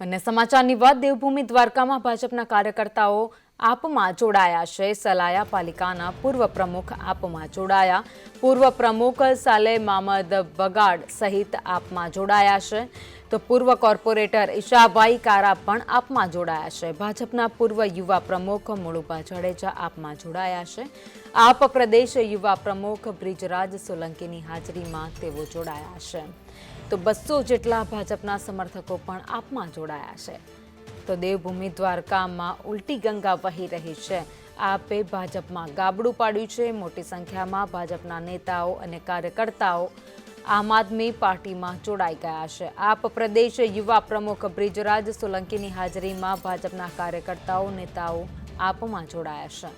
અને સમાચારની વાત દેવભૂમિ દ્વારકામાં ભાજપના કાર્યકર્તાઓ આપમાં જોડાયા છે. સલાયા પાલિકાના પૂર્વ પ્રમુખ આપમાં જોડાયા. પૂર્વ પ્રમુખ સાલે મામદ બગાડ સહિત આપમાં જોડાયા છે. તો પૂર્વ કોર્પોરેટર ઈશાભાઈ કારા પણ આપમાં જોડાયા છે. ભાજપના પૂર્વ યુવા પ્રમુખ મુળુભા જાડેજા આપમાં જોડાયા છે. આપ પ્રદેશ યુવા પ્રમુખ બ્રિજરાજ સોલંકીની હાજરીમાં તેઓ જોડાયા છે. તો બસો જેટલા ભાજપના સમર્થકો પણ આપમાં જોડાયા છે. તો દેવભૂમિ દ્વારકામાં ઉલટી ગંગા વહી રહી છે. આપે ભાજપમાં ગાબડું પાડ્યું છે. મોટી સંખ્યામાં ભાજપના નેતાઓ અને કાર્યકર્તાઓ આમ આદમી પાર્ટીમાં જોડાઈ ગયા છે. આપ પ્રદેશ યુવા પ્રમુખ બ્રિજરાજ સોલંકીની હાજરીમાં ભાજપના કાર્યકર્તાઓ, નેતાઓ આપમાં જોડાયા છે.